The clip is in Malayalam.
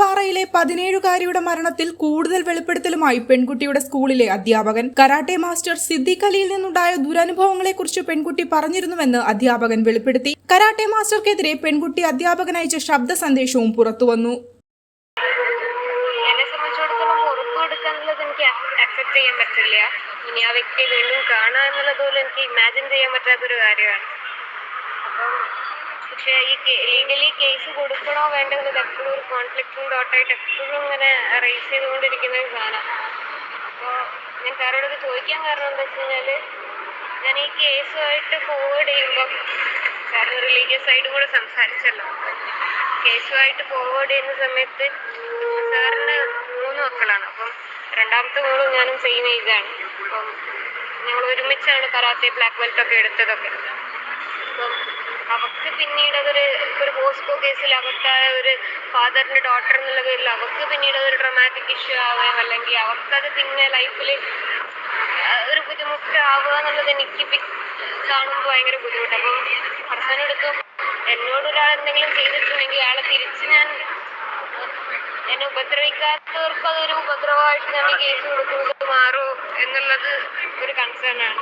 പാറയിലെ പതിനേഴുകാരിയുടെ മരണത്തിൽ കൂടുതൽ വെളിപ്പെടുത്തലുമായി പെൺകുട്ടിയുടെ സ്കൂളിലെ അധ്യാപകൻ. കരാട്ടെ മാസ്റ്റർ സിദ്ദിഖ് അലിയിൽ നിന്നുണ്ടായ ദുരനുഭവങ്ങളെക്കുറിച്ച് പെൺകുട്ടി പറഞ്ഞിരുന്നുവെന്ന് അധ്യാപകൻ വെളിപ്പെടുത്തി. കരാട്ടെ മാസ്റ്റർക്കെതിരെ പെൺകുട്ടി അധ്യാപകൻ അയച്ച ശബ്ദ സന്ദേശവും പുറത്തുവന്നു അക്സെപ്റ്റ് ചെയ്യാൻ പറ്റില്ല. ഇനി ആ വ്യക്തിയെ വീണ്ടും കാണുക എന്നുള്ളത് പോലും എനിക്ക് ഇമാജിൻ ചെയ്യാൻ പറ്റാത്തൊരു കാര്യമാണ്. അപ്പം പക്ഷേ ഈ ലീഗലി കേസ് കൊടുക്കണോ വേണ്ടോ എന്നത് എപ്പോഴും ഒരു കോൺഫ്ലിക്റ്റിംഗ് ഡോട്ടായിട്ട് എപ്പോഴും ഇങ്ങനെ റേസ് ചെയ്തുകൊണ്ടിരിക്കുന്ന ഒരു സാധനം. അപ്പോൾ ഞാൻ സാറോട് ഇത് ചോദിക്കാൻ കാരണം എന്താ വെച്ച് കഴിഞ്ഞാൽ ഞാൻ ഈ കേസുമായിട്ട് ഫോർവേഡ് ചെയ്യുമ്പം സാറിന് റിലീജിയസ് സൈഡും കൂടെ സംസാരിച്ചല്ലോ. കേസുമായിട്ട് ഫോർവേഡ് ചെയ്യുന്ന സമയത്ത് സാറിന് മൂന്ന് മക്കളാണ്. അപ്പം രണ്ടാമത്തെ മോളും ഞാനും സെയിം ഏജാണ് അപ്പം ഞങ്ങൾ ഒരുമിച്ചാണ് കരാത്തെ ബ്ലാക്ക് ബെൽറ്റ് ഒക്കെ എടുത്തതൊക്കെ. അവർക്ക് പിന്നീട് അതൊരു ഒരു ഹോസ്കോ കേസിൽ അവർക്കായ ഒരു ഫാദറിന്റെ ഡോട്ടർ എന്നുള്ള പേരിൽ അവർക്ക് പിന്നീട് അതൊരു ഡ്രമാറ്റിക് ഇഷ്യൂ ആവുകയും അല്ലെങ്കിൽ അവർക്കത് പിന്നെ ലൈഫിൽ ഒരു ബുദ്ധിമുട്ട് ആവുക എന്നുള്ളത് എനിക്ക് കാണുമ്പോൾ ഭയങ്കര ബുദ്ധിമുട്ട് അപ്പം പ്രശ്നം എന്നോട് ഒരാൾ എന്തെങ്കിലും ചെയ്തിട്ടുണ്ടെങ്കിൽ അയാളെ തിരിച്ച് ഞാൻ എന്നെ ഉപദ്രവിക്കാത്തവർക്ക് അതൊരു ഉപദ്രവമായിട്ട് ഞാൻ കേസ് കൊടുക്കുന്നത് മാറോ എന്നുള്ളത് ഒരു കൺസേൺ ആണ്.